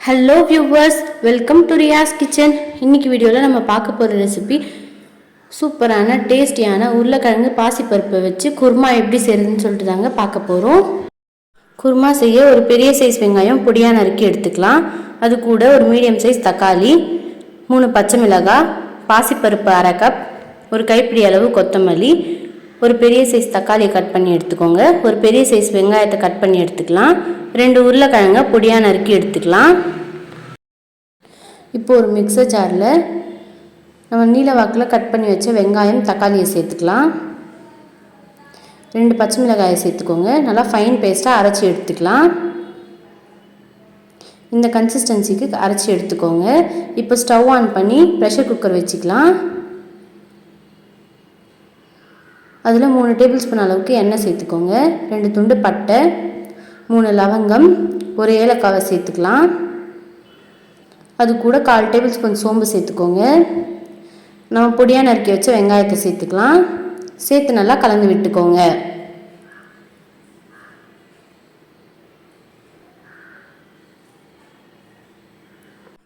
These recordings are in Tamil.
Hello viewers welcome to Riya's kitchen இன்னைக்கு வீடியோவில் நம்ம பார்க்க போகிற ரெசிபி சூப்பரான டேஸ்டியான உருளைக்கிழங்கு பாசிப்பருப்பை வச்சு குருமா எப்படி செய்யறதுன்னு சொல்லிட்டு தாங்க பார்க்க போகிறோம் குருமா செய்ய ஒரு பெரிய சைஸ் வெங்காயம் பொடியாக நறுக்கி எடுத்துக்கலாம். அது கூட ஒரு மீடியம் சைஸ் தக்காளி மூணு பச்சை மிளகாய் பாசிப்பருப்பு அரை கப் ஒரு கைப்பிடி அளவு கொத்தமல்லி ஒரு பெரிய சைஸ் தக்காளியை கட் பண்ணி எடுத்துக்கோங்க. ஒரு பெரிய சைஸ் வெங்காயத்தை கட் பண்ணி எடுத்துக்கலாம். ரெண்டு உருளைக்கிழங்க பொடியாக நறுக்கி எடுத்துக்கலாம். இப்போ ஒரு மிக்சர் ஜாரில் நம்ம நீல வாக்கில் கட் பண்ணி வச்ச வெங்காயம் தக்காளியை சேர்த்துக்கலாம். ரெண்டு பச்சை மிளகாயை சேர்த்துக்கோங்க. நல்லா ஃபைன் பேஸ்ட்டாக அரைச்சி எடுத்துக்கலாம். இந்த கன்சிஸ்டன்சிக்கு அரைச்சி எடுத்துக்கோங்க. இப்போ ஸ்டவ் ஆன் பண்ணி ப்ரெஷர் குக்கர் வச்சுக்கலாம். அதில் மூணு டேபிள் ஸ்பூன் அளவுக்கு எண்ணெய் சேர்த்துக்கோங்க. ரெண்டு துண்டு பட்டை மூணு லவங்கம் ஒரு ஏலக்காவை சேர்த்துக்கலாம். அது கூட கால் டேபிள் ஸ்பூன் சோம்பு சேர்த்துக்கோங்க. நம்ம பொடியாக நறுக்கி வச்ச வெங்காயத்தை சேர்த்துக்கலாம். சேர்த்து நல்லா கலந்து விட்டுக்கோங்க.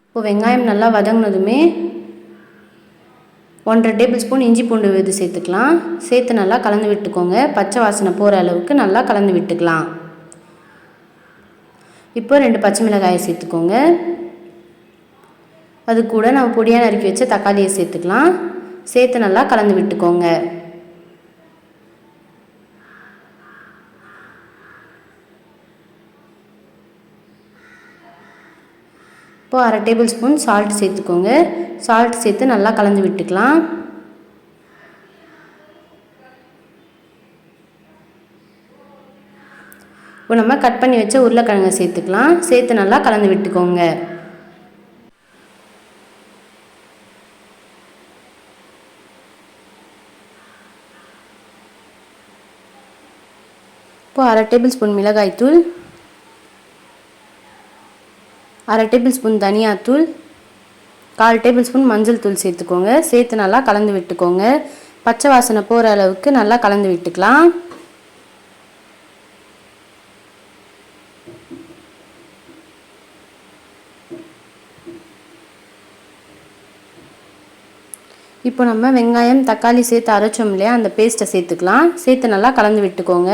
இப்போ வெங்காயம் நல்லா வதங்கினதுமே ஒன்றரை டேபிள் ஸ்பூன் இஞ்சி பூண்டு விழுது சேர்த்துக்கலாம். சேர்த்து நல்லா கலந்து விட்டுக்கோங்க. பச்சை வாசனை போகிற அளவுக்கு நல்லா கலந்து விட்டுக்கலாம். இப்போ ரெண்டு பச்சை மிளகாயை சேர்த்துக்கோங்க. அது கூட நம்ம பொடியாக நறுக்கி வச்ச தக்காளியை சேர்த்துக்கலாம். சேர்த்து நல்லா கலந்து விட்டுக்கோங்க. இப்போது அரை டேபிள் ஸ்பூன் சால்ட் சேர்த்துக்கோங்க. சால்ட் சேர்த்து நல்லா கலந்து விட்டுக்கலாம். இப்போ நம்ம கட் பண்ணி வச்ச உருளைக்கிழங்கை சேர்த்துக்கலாம். சேர்த்து நல்லா கலந்து விட்டுக்கோங்க. இப்போ அரை டேபிள் ஸ்பூன் மிளகாய்த்தூள் அரை டேபிள் ஸ்பூன் தனியாத்தூள் கால் டேபிள் ஸ்பூன் மஞ்சள் தூள் சேர்த்துக்கோங்க. சேர்த்து நல்லா கலந்து விட்டுக்கோங்க. பச்சை வாசனை போகிற அளவுக்கு நல்லா கலந்து விட்டுக்கலாம். இப்போ நம்ம வெங்காயம் தக்காளி சேர்த்து அரைச்சோம் இல்லையா? அந்த பேஸ்ட்டை சேர்த்துக்கலாம். சேர்த்து நல்லா கலந்து விட்டுக்கோங்க.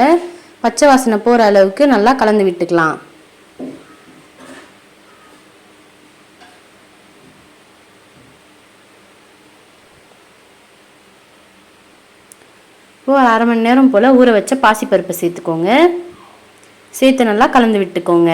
பச்சை வாசனை போகிற அளவுக்கு நல்லா கலந்து விட்டுக்கலாம். ஒரு அரை மணி நேரம் போல் ஊற வச்ச பாசிப்பருப்பை சேர்த்துக்கோங்க. சேர்த்து நல்லா கலந்து விட்டுக்கோங்க.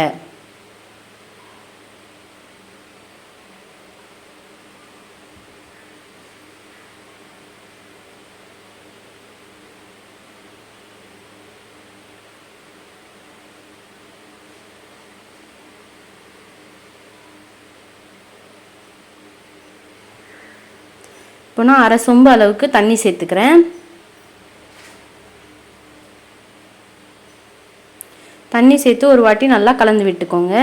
இப்போ நான் அரை சொம்பு அளவுக்கு தண்ணி சேர்த்துக்கிறேன். தண்ணி சேர்த்து ஒரு வாட்டி நல்லா கலந்து விட்டுக்கோங்க.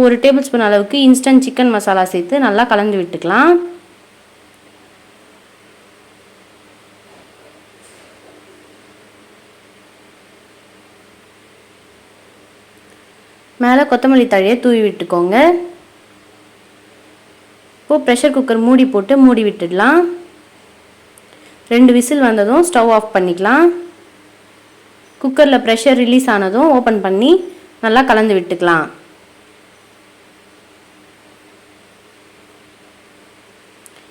ஒரு டேபிள் ஸ்பூன் அளவுக்கு இன்ஸ்டன்ட் சிக்கன் மசாலா சேர்த்து நல்லா கலந்து விட்டுக்கலாம். மேலே கொத்தமல்லி தழையை தூவி விட்டுக்கோங்க. இப்போது ப்ரெஷர் குக்கர் மூடி போட்டு மூடி விட்டுடலாம். ரெண்டு விசில் வந்ததும் ஸ்டவ் ஆஃப் பண்ணிக்கலாம். குக்கரில் ப்ரெஷர் ரிலீஸ் ஆனதும் ஓப்பன் பண்ணி நல்லா கலந்து விட்டுக்கலாம்.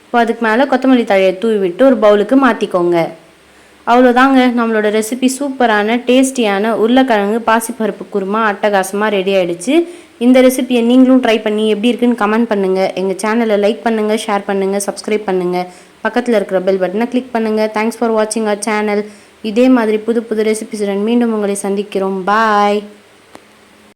இப்போ அதுக்கு மேலே கொத்தமல்லி தழையை தூவி விட்டு ஒரு பவுலுக்கு மாற்றிக்கோங்க அவ்வளோதாங்க நம்மளோட ரெசிபி சூப்பரான டேஸ்டியான உருளைக்கிழங்கு பாசிப்பருப்பு குருமா அட்டகாசமாக ரெடி ஆகிடுச்சு இந்த ரெசிபியை நீங்களும் ட்ரை பண்ணி எப்படி இருக்குன்னு கமெண்ட் பண்ணுங்கள் எங்கள் சேனலை லைக் பண்ணுங்கள் ஷேர் பண்ணுங்கள் சப்ஸ்கிரைப் பண்ணுங்கள் பக்கத்தில் இருக்கிற பெல் பட்டனை கிளிக் பண்ணுங்கள் தேங்க்ஸ் ஃபார் வாட்சிங் அவர் சேனல் இதே மாதிரி புது புது ரெசிபிஸுடன் மீண்டும் உங்களை சந்திக்கிறோம். பாய்